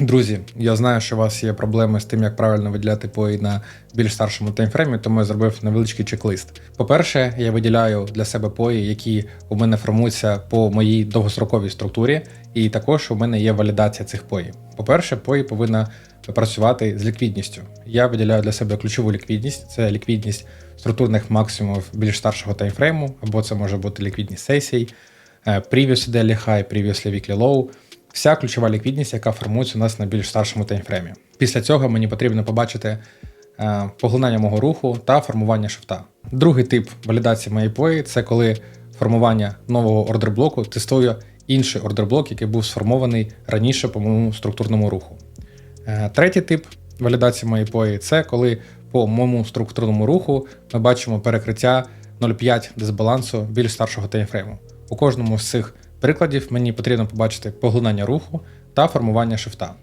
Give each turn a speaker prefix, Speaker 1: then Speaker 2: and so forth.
Speaker 1: Друзі, я знаю, що у вас є проблеми з тим, як правильно виділяти пої на більш старшому таймфреймі, тому я зробив невеличкий чек-лист. По-перше, я виділяю для себе пої, які у мене формуються по моїй довгостроковій структурі, і також у мене є валідація цих пої. По-перше, пої повинна працювати з ліквідністю. Я виділяю для себе ключову ліквідність це ліквідність структурних максимумів більш старшого таймфрейму, або це може бути ліквідність сесій, е, previous daily high, previously weekly low. Вся ключова ліквідність, яка формується у нас на більш старшому таймфреймі. Після цього мені потрібно побачити е, поглинання мого руху та формування шифта. Другий тип валідації моєї пої це коли формування нового ордерблоку тестує інший ордерблок, який був сформований раніше по моєму структурному руху. Е, Третій тип валідації моєї пої це коли по моєму структурному руху ми бачимо перекриття 0,5 дисбалансу більш старшого таймфрейму. У кожному з цих прикладів мені потрібно побачити поглинання руху та формування шифта.